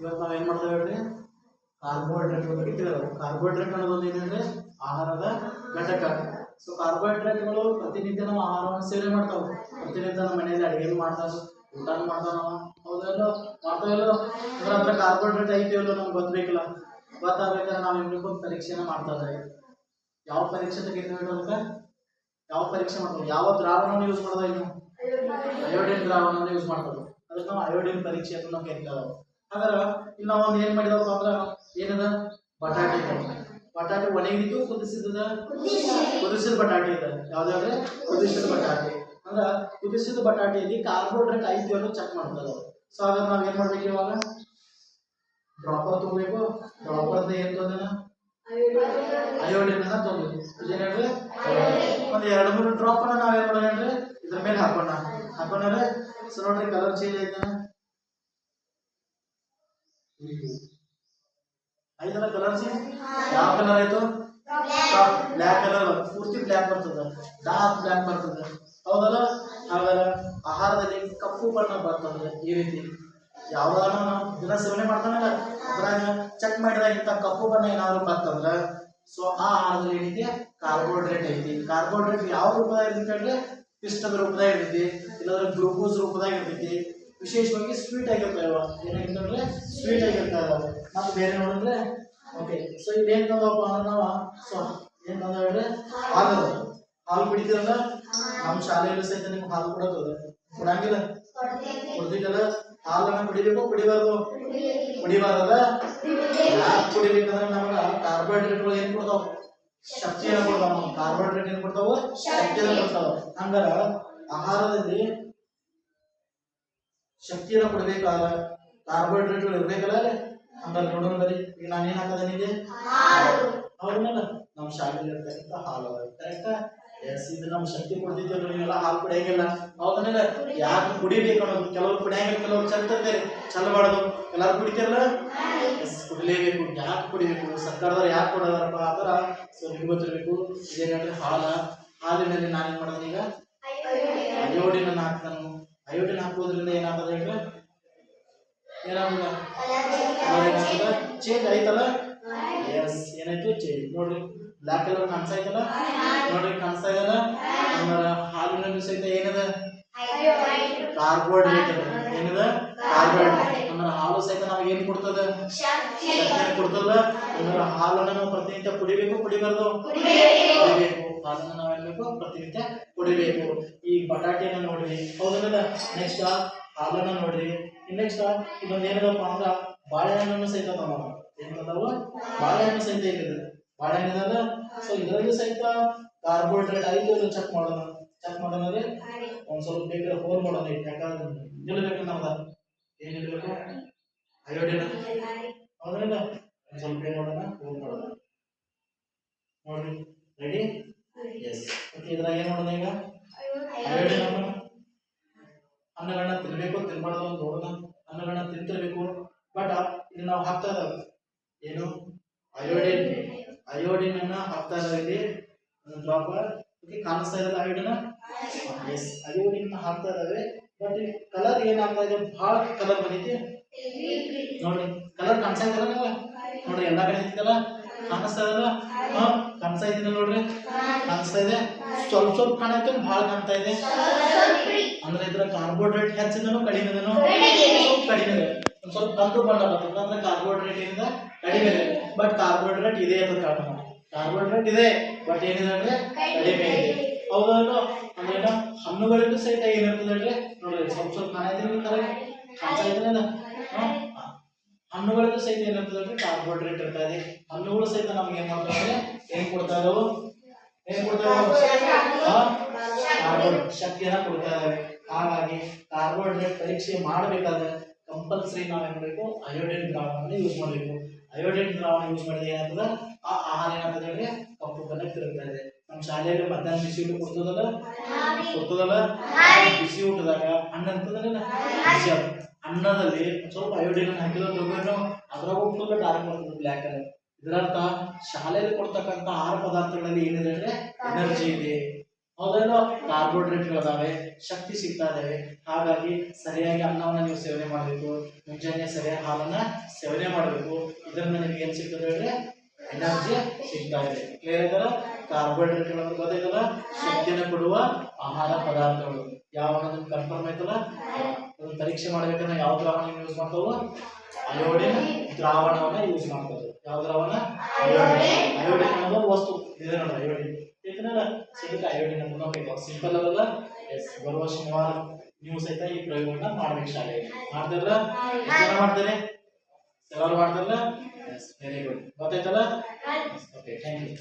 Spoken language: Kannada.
ಇವತ್ತು ನಾವೇನ್ ಮಾಡ್ತೇವೆ ಹೇಳ್ರಿ? ಕಾರ್ಬೋಹೈಡ್ರೇಟ್ ಬಗ್ಗೆ ತಿಳಿಯೋದು ಕಾರ್ಬೋಹೈಡ್ರೇಟ್ ಅನ್ನೋದು ಏನಂದ್ರೆ ಆಹಾರದ ಘಟಕ. ಸೊ ಕಾರ್ಬೋಹೈಡ್ರೇಟ್ಗಳು ಪ್ರತಿನಿತ್ಯ ನಾವು ಆಹಾರವನ್ನು ಸೇವನೆ ಮಾಡ್ತಾವೆ. ಪ್ರತಿನಿತ್ಯ ನಮ್ಮ ಮನೆಯಲ್ಲಿ ಅಡುಗೆ ಮಾಡ್ತಾವೆ. ಊಟ ಮಾಡ್ತಾವ ನಾವು. ಹೌದಲ್ಲೋ ಮಾಡ್ತಾವಲ್ಲೋ ಅದ್ರ ಕಾರ್ಬೋಹೈಡ್ರೇಟ್ ಐತಿ ಅಲ್ಲೋ ನಮ್ಗೆ ಗೊತ್ತಬೇಕಿಲ್ಲ. ಗೊತ್ತಾಗ್ಬೇಕಾದ್ರೆ ನಾವು ಒಂದು ಪರೀಕ್ಷೆನ ಮಾಡ್ತಾ ಇದ್ದೇವೆ ಯಾವ ಪರೀಕ್ಷೆ ತೆಗಿತೀವಿ ಅಂತ ಯಾವ ಪರೀಕ್ಷೆ ಮಾಡ್ತೀವಿ? ಯಾವ ದ್ರಾವಣವನ್ನು ಯೂಸ್ ಮಾಡೋದು ಇನ್ನು? ಅಯೋಡಿನ್ ದ್ರಾವಣವನ್ನು ಯೂಸ್ ಮಾಡ್ತಾರೆ ಅದಕ್ಕೆ ನಾವು ಅಯೋಡಿನ್ ಪರೀಕ್ಷೆ ಅಂತ ನಾವು ಹಾಗಾದ್ರೆ ಇಲ್ಲಿ ನಾವು ಏನ್ ಮಾಡಿದವಪ್ಪ ಅಂದ್ರ ಏನದ? ಬಟಾಟೆ. ಬಟಾಟೆ ಒಣಗಿದ್ದು ಕುದಿಸಿದ ಕುದಿಸಿದ ಬಟಾಟೆ ಇದೆ ಯಾವ್ದಾದ್ರೆ ಕುದಿಸಿದ ಬಟಾಟೆ. ಅಂದ್ರ ಕುದಿಸಿದ ಬಟಾಟೆಯಲ್ಲಿ ಕಾರ್ಬೋಹೈಡ್ರೇಟ್ ಐತಿ ಅನ್ನೋ ಚೆಕ್ ಮಾಡ್ತಾರೆ ಸೊ ಹಾಗಾದ್ರೆ ನಾವ್ ಏನ್ ಮಾಡ್ಬೇಕು ಇವಾಗ? ಡ್ರಾಪರ್ ತುಂಬಬೇಕು ಡ್ರಾಪರ್ ಏನ್ ತಂದನ ಅಯೋಡಿನ್ ಅನ್ನ ತಗೋಬೇಕು ಇದೇನ್ರಿ ಒಂದ್ ಎರಡು ಮೂರು ಡ್ರಾಪ್ ಅನ್ನ ನಾವೇನ್ ಮಾಡೋಣ ಅಂದ್ರೆ ಇದ್ರ ಮೇಲೆ ಹಾಕೋಣ. ಹಾಕೊಂಡ್ರೆ ಸೊ ನೋಡ್ರಿ ಕಲರ್ ಚೇಂಜ್ ಐತನ ಐತಲ್ಲ ಕಲರ್ ಚೇಂಜ್ ಯಾವ ಕಲರ್ ಆಯ್ತು? ಬ್ಲ್ಯಾಕ್ ಕಲರ್ ಪೂರ್ತಿ ಬ್ಲ್ಯಾಕ್ ಬರ್ತದ. ಡಾರ್ಕ್ ಬ್ಲ್ಯಾಕ್ ಬರ್ತದ. ಹೌದಲ್ಲ? ಹಾಗಲ್ಲ ಆಹಾರದಲ್ಲಿ ಕಪ್ಪು ಬಣ್ಣ ಬರ್ತದೆ ಈ ರೀತಿ. ಯಾವ್ದಾರ ದಿನ ಸೇವನೆ ಮಾಡ್ತಾನಲ್ಲ, ಅದ್ರಾಗ ಚೆಕ್ ಮಾಡಿದಾಗ ಇಂಥ ಕಪ್ಪು ಬಣ್ಣ ಏನಾದ್ರು ಬರ್ತಂದ್ರ ಸೊ ಆ ಆಹಾರದಲ್ಲಿ ಏನಿದೆ ಕಾರ್ಬೋಹೈಡ್ರೇಟ್ ಐತಿ. ಕಾರ್ಬೋಹೈಡ್ರೇಟ್ ಯಾವ ರೂಪದಾಗ ಇರ್ತೈತಿ ಪಿಷ್ಟದ ರೂಪದಾಗ ಇರ್ತೈತಿ, ಇಲ್ಲಾಂದ್ರೆ ಗ್ಲೂಕೋಸ್ ರೂಪದಾಗ ಇರ್ತೈತಿ. ವಿಶೇಷವಾಗಿ ಸ್ವೀಟ್ ಆಗಿರ್ತಾವ ಏನಾಗಿರ್ತಂದ್ರೆ ಸ್ವೀಟ್ ಆಗಿರ್ತಾವ ಮತ್ತೆ ಬೇರೆ ನೋಡಿದ್ರೆ ಓಕೆ ಸೊ ಇದೇನ್ ತಂದಪ್ಪ ಅಂದ್ರೆ ನಾವು ಸೊ ಏನ್ ತಂದ ಹೇಳಿದ್ರೆ, ಹಾಲು. ಹಾಲು ಕುಡಿತೀರಲ್ಲ? ನಮ್ಮ ಶಾಲೆಯಲ್ಲಿ ಸಹಿತ ನಿಮ್ಗೆ ಹಾಲು ಕೊಡೋದು ಕೊಡಂಗಿಲ್ಲ. ಕುಡ್ದಿದ್ದಲ್ಲ ಹಾಲನ್ನ ಕುಡಿಬೇಕು, ಕುಡಿಬಾರ್ದು. ಕುಡಿಬಾರ್ದಲ್ಲ ಕುಡಿಬೇಕಂದ್ರೆ ನಮ್ಗೆ ಕಾರ್ಬೋಹೈಡ್ರೇಟ್ಗಳು ಏನ್ ಕೊಡ್ತಾವ? ಶಕ್ತಿಯನ್ನು ಕೊಡ್ತಾವ ಕಾರ್ಬೋಹೈಡ್ರೇಟ್ ಏನ್ ಕೊಡ್ತಾವ? ಶಕ್ತಿಯನ್ನು ಕೊಡ್ತಾವ. ಹಂಗಾರ ಆಹಾರದಲ್ಲಿ ಶಕ್ತಿಯನ್ನ ಕೊಡ್ಬೇಕಾದ ಕಾರ್ಬೋಹೈಡ್ರೇಟ್ಗಳು ಇರ್ಬೇಕಲ್ಲ? ಹಂಗಾರೆ ನೋಡೋಣ ಬರಿ ಈಗ ನಾನು ಏನ್ ಹಾಕದ ನಿಮಗೆ ಹೌದಲ್ಲ ನಮ್ಮ ಶಾಲೆಯಲ್ಲಿ ಇರ್ತಕ್ಕಂಥ ಹಾಲು ಕರೆಕ್ಟಾ? ಎಸ್ ಇದು ನಮ್ಮ ಶಕ್ತಿ ಕೊಡ್ತಿದ್ದೇವೆ ನೀವೆಲ್ಲ ಹಾಲು ಕುಡಿಯಂಗಿಲ್ಲ. ಹೌದನಲ್ಲ ಯಾಕೆ ಕುಡಿಬೇಕು ಅನ್ನೋದು. ಕೆಲವ್ರು ಕುಡಿಯಂಗಿಲ್ಲ ಕೆಲವ್ರು ಚಲ್ತಿರ್ತಾರೆ ಚಲ್ಲಬಾರ್ದು ಎಲ್ಲಾರು ಕುಡಿತಾರಲ್ಲ? ಎಸ್ ಕುಡಿಲೇಬೇಕು. ಯಾಕೆ ಕುಡಿಬೇಕು? ಸರ್ಕಾರದವ್ರು ಯಾಕೆ ಕೊಡೋದಾರಪ್ಪ ಆ ಥರ ಸೊ ನಿಮ್ಗೆ ಗೊತ್ತಿರಬೇಕು. ಇದೇನಂದ್ರೆ ಹಾಲ. ಹಾಲಿನಲ್ಲಿ ನಾನೇನು ಮಾಡೋದು ಈಗ? ಅಯೋಡಿನ ಹಾಕ್ತಾನು. ಅಯೋಡಿನ್ ಹಾಕೋದ್ರಿಂದ ಏನಾಗ್ತದೆ ಹೇಳ್ರಿ ಏನಾಗ್ತದ? ಚೇಂಜ್ ಆಯ್ತಲ್ಲ? ಎಸ್ ಏನಾಯ್ತು? ಚೇಂಜ್ ನೋಡ್ರಿ. ಬ್ಲಾಕ್ ಕಲರ್ ಕಾಣಿಸ್ತಾ ಐತಲ್ಲ ನೋಡ್ರಿ ಕಾಣಿಸ್ತಾ ಇದಲ್ಲ ಆಮೇಲೆ ಹಾಲಿನಲ್ಲಿ ಸಹಿತ ಏನದ? ಕಾರ್ಬೋಹೈಡ್ರೇಟ್ ಅದ ಏನದ? ಕಾರ್ಬೋಹೈಡ್ರೇಟ್ ಹಾಲು ಸಹಿತ ನಮ್ಗೆ ಏನ್ ಕೊಡ್ತದ? ಕೊಡ್ತದ. ಅಂದ್ರೆ ಹಾಲನ್ನ ನಾವು ಪ್ರತಿನಿತ್ಯ ಕುಡಿಬೇಕು ಕುಡಿಬಾರ್ದು? ಕುಡಿಬೇಕು. ಹಾಲನ್ನ ನಾವು ಏನ್ಬೇಕು ಪ್ರತಿನಿತ್ಯ ಕುಡಿಬೇಕು. ಈ ಬಟಾಟೆನ ನೋಡ್ರಿ. ಹೌದಲ್ಲ ನೆಕ್ಸ್ಟ್ ಹಾಲನ್ನ ನೋಡ್ರಿ. ನೆಕ್ಸ್ಟ್ ಇನ್ನೊಂದು ಏನದಪ್ಪ ಅಂದ್ರ ಬಾಳೆಹಣ್ಣನ್ನು ಸಹಿತ ನಾವು ಏನದಾವ? ಬಾಳೆಹಣ್ಣು ಸಹಿತ ಏನಿದೆ ಬಾಳೆಹಣ್ಣು ಇದಲ್ಲ ಸೊ ಇದರಲ್ಲಿ ಸಹಿತ ಕಾರ್ಬೋಹೈಡ್ರೇಟ್ ಐದು ಚೆಕ್ ಮಾಡೋಣ. ಚೆಕ್ ಮಾಡೋಣ ಅಂದ್ರೆ ಒಂದ್ ಸ್ವಲ್ಪ ಬೇಕಾದ್ರೆ ಫೋನ್ ಮಾಡೋಣ. ಯಾಕಂದ್ರೆ ನಿಲ್ಬೇಕು ನಮ್ದ? ಏನ್ ಹೌದ್ರಲ್ಲ ಒಂದ್ ಸ್ವಲ್ಪ ಏನ್ ಮಾಡೋಣ ಫೋನ್ ಮಾಡೋಣ ನೋಡ್ರಿ ರೆಡಿ ಎಸ್ ಮತ್ತೆ ಇದ್ರಾಗ ಏನು ಮಾಡೋಣ ಈಗ ಹಾಕೋಣ ಹಣ್ಣುಗಳನ್ನ ತಿನ್ಬೇಕು ತಿನ್ಬಾರ್ದು ಅಂತ ನೋಡೋಣ ಅನ್ನಗಣ್ಣ ತಿಂತಿರ್ಬೇಕು ಬಟ್ ಇಲ್ಲಿ ನಾವು ಹಾಕ್ತಾ ಇದಾವೆ ಏನು ಅಯೋಡಿನ್ ಅಯೋಡಿನ್ ಅನ್ನ ಹಾಕ್ತಾ ಇದಾವೆ ಇಲ್ಲಿ ಡ್ರಾಪ್ ಓಕೆ ಕಾಣಿಸ್ತಾ ಇದಲ್ಲ ಅಯೋಡಿನ ಎಸ್ ನಿಮ್ಮ ಹಾಕ್ತಾ ಬಟ್ ಕಲರ್ ಏನಾಗ್ತಾ ಇದೆ? ಬಹಳ ಕಲರ್ ಬಂದಿದೆ ನೋಡಿ ಕಲರ್ ಕಾಣಿಸ್ತಾ ಇದ್ದಲ್ಲ ನೋಡ್ರಿ, ಎಲ್ಲಾ ಕಡೆ ಕಾಣಿಸ್ತಾ ಇದಲ್ಲ ಕಾಣಿಸ್ತಾ ಇದ್ದೀನಿ ನೋಡ್ರಿ? ಕಾಣಿಸ್ತಾ ಇದೆ. ಸ್ವಲ್ಪ ಸ್ವಲ್ಪ ಕಾಣತ್ತೆ ಬಹಳ ಕಾಣ್ತಾ ಇದೆ. ಅಂದ್ರೆ ಇದ್ರ ಕಾರ್ಬೋಹೈಡ್ರೇಟ್ ಹೆಚ್ಚಿದನು ಕಡಿಮೆ ಕಡಿಮೆ ಒಂದ್ ಸ್ವಲ್ಪ ಬಣ್ಣ ಬರ್ತದೆ. ಅಂದ್ರೆ ಕಾರ್ಬೋಹೈಡ್ರೇಟ್ ಇಂದ ಕಡಿಮೆ ಇದೆ. ಬಟ್ ಕಾರ್ಬೋಹೈಡ್ರೇಟ್ ಇದೆ ಅಂತ ಕಾರ್ಬೋಹೈಡ್ರೇಟ್ ಇದೆ. ಬಟ್ ಏನಿದೆ ಅಂದ್ರೆ ಕಡಿಮೆ ಇದೆ. ಹೌದಲ್ಲ ಅಂದ್ರೆ ಹಣ್ಣುಗಳಿಗೂ ಸಹಿತ ಏನಿರ್ತದೆ ಅಂದ್ರೆ ನೋಡ್ರಿ ಸ್ವಲ್ಪ ಸ್ವಲ್ಪ ಮನೆ ತಿನ್ನುತ್ತಾರೆ ಹಣ್ಣುಗಳಿಗೂ ಸಹಿತ ಏನಿರ್ತದೆ ಕಾರ್ಬೋಹೈಡ್ರೇಟ್ ಇರ್ತದೆ ಹಣ್ಣುಗಳು ಸಹಿತ ನಮ್ಗೆ ಏನ್ ಮಾಡ್ತಾರೆ ಏನ್ ಕೊಡ್ತಾ ಇದಾವು? ಏನ್ ಕೊಡ್ತಾ ಇದಾವು? ಶಕ್ತಿಯನ್ನ ಕೊಡ್ತಾ ಇದಾವೆ. ಹಾಗಾಗಿ ಕಾರ್ಬೋಹೈಡ್ರೇಟ್ ಪರೀಕ್ಷೆ ಮಾಡಬೇಕಾದ್ರೆ ಕಂಪಲ್ಸರಿ ನಾವು ಏನ್ ಮಾಡಬೇಕು? ಅಯೋಡಿನ್ ದ್ರಾವಣವನ್ನು ಯೂಸ್ ಮಾಡಬೇಕು. ಅಯೋಡಿನ್ ದ್ರಾವಣ ಯೂಸ್ ಮಾಡಿದ್ರೆ ಏನಾಗ್ತದೆ ಆ ಆಹಾರ ಏನಾಗ್ತದೆ ಕಪ್ಪು ಇರ್ತಾ ಇದೆ. ನಮ್ಮ ಶಾಲೆಯಲ್ಲಿ ಮಧ್ಯಾಹ್ನ ಬಿಸಿ ಊಟ ಕೊಡ್ತದಲ್ಲ? ಕೊಡ್ತದಲ್ಲ? ಬಿಸಿ ಊಟದಾಗ ಅನ್ನ ಅಂತದಲ್ಲ ಬಿಸಿ ಅನ್ನದಲ್ಲಿ ಸ್ವಲ್ಪ ಅಯೋಡಿನ ಹಾಕಿದ್ರೆ ತಿಳ್ಕೊಂಡು ಅದ್ರಾಗ ಫುಲ್ ಡಾರ್ಕ್ ಬರ್ತದೆ ಬ್ಲ್ಯಾಕ್ ಕಲರ್ ಇದರರ್ಥ ಶಾಲೆಯಲ್ಲಿ ಕೊಡ್ತಕ್ಕಂಥ ಆಹಾರ ಪದಾರ್ಥಗಳಲ್ಲಿ ಏನಿದೆ ಅಂದ್ರೆ ಎನರ್ಜಿ ಇದೆ. ಹೌದಲ್ಲ ಕಾರ್ಬೋಹೈಡ್ರೇಟ್ಗಳಿದಾವೆ ಶಕ್ತಿ ಸಿಗ್ತಾ ಇದಾವೆ. ಹಾಗಾಗಿ ಸರಿಯಾಗಿ ಅನ್ನವನ್ನ ನೀವು ಸೇವನೆ ಮಾಡಬೇಕು. ಮುಂಜಾನೆ ಸರಿಯಾಗಿ ಹಾಲನ್ನ ಸೇವನೆ ಮಾಡಬೇಕು. ಇದರಿಂದ ನಿಮ್ಗೆ ಏನ್ ಸಿಗ್ತದೆ ಹೇಳಿದ್ರೆ ಎನರ್ಜಿ ಸಿಗ್ತಾ ಇದೆ. ಕ್ಲಿಯರ್ ಇದಲ್ಲ ಕಾರ್ಬೋಹೈಡ್ರೇಟ್ಗಳು ಅಂದ್ರೆ ಗೊತ್ತಾಯ್ತಲ್ಲ ಶಕ್ತಿನ ಕೊಡುವ ಆಹಾರ ಪದಾರ್ಥಗಳು. ಯಾವ ಕನ್ಫರ್ಮ್ ಆಯ್ತಲ್ಲ? ಅದನ್ನ ಪರೀಕ್ಷೆ ಮಾಡ್ಬೇಕಂದ್ರೆ ಯಾವ ದ್ರಾವಣ ಯೂಸ್ ಮಾಡ್ತಾವ? ಅಯೋಡಿನ್ ದ್ರಾವಣವನ್ನ ಯೂಸ್ ಮಾಡ್ತಾರೆ ಯಾವ ದ್ರಾವಣ? ಅಯೋಡಿನ್ ಅಯೋಡಿನ್ ಅನ್ನೋದು ವಸ್ತು. ಇದೆ ನೋಡಿ ಅಯೋಡಿನ್ ಏಕೆಂದ್ರೆ ಸಿಗುತ್ತೆ ಅಯೋಡಿನ್ ಅಂತ ನೋಡ್ಬೇಕು ಸಿಂಪಲ್ ಅಲ್ಲ ಎಸ್ ಬರುವ ಶನಿವಾರ ನೀವು ಸಹಿತ ಈ ಪ್ರಯೋಗವನ್ನ ಮಾಡ್ಬೇಕು ಶಾಲೆ ಮಾಡ್ತಾರಲ್ಲ ಜನ ಮಾಡ್ತಾರೆ? ಯಾರು ಮಾಡ್ತಾರಲ್ಲ ವೆರಿ ಗುಡ್ ಗೊತ್ತಾಯ್ತಲ್ಲ? Okay thank you